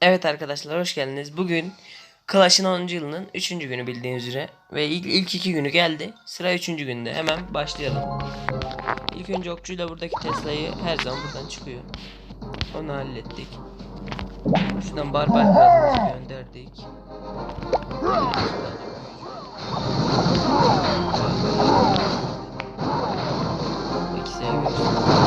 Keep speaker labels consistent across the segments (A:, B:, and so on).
A: Evet arkadaşlar hoş geldiniz. Bugün Clash'ın 10. yılının 3. günü bildiğiniz üzere. Ve ilk, ilk iki günü geldi. Sıra 3. günde. Hemen başlayalım. İlk önce okçuyla buradaki Tesla'yı her zaman buradan çıkıyor. Onu hallettik. Şuradan barbar kralımızı gönderdik. İki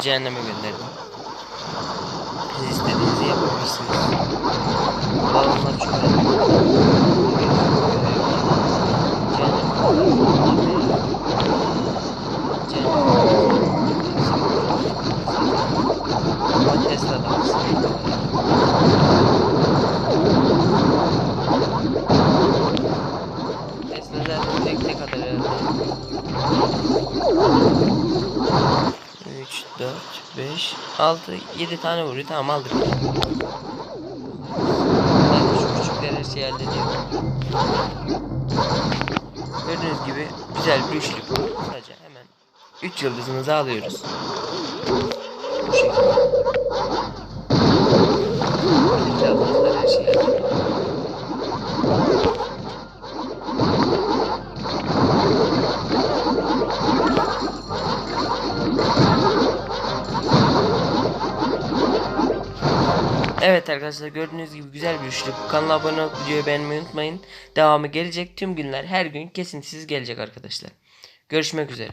A: cehenneme gönderdim. Siz istediğinizi yapabilirsiniz. 4, 5, 6, 7 tane vuruyor. Tamam aldık. Zaten şu küçükler her şeyi hallediyor. Gördüğünüz gibi güzel bir üçlük. Sadece hemen 3 yıldızımızı alıyoruz. Bu şekilde. Etrafımızda her şeyi hallediyor. Evet arkadaşlar gördüğünüz gibi güzel bir üçlük. Kanala abone olup videoyu beğenmeyi unutmayın. Devamı gelecek tüm günler her gün kesintisiz gelecek arkadaşlar. Görüşmek üzere.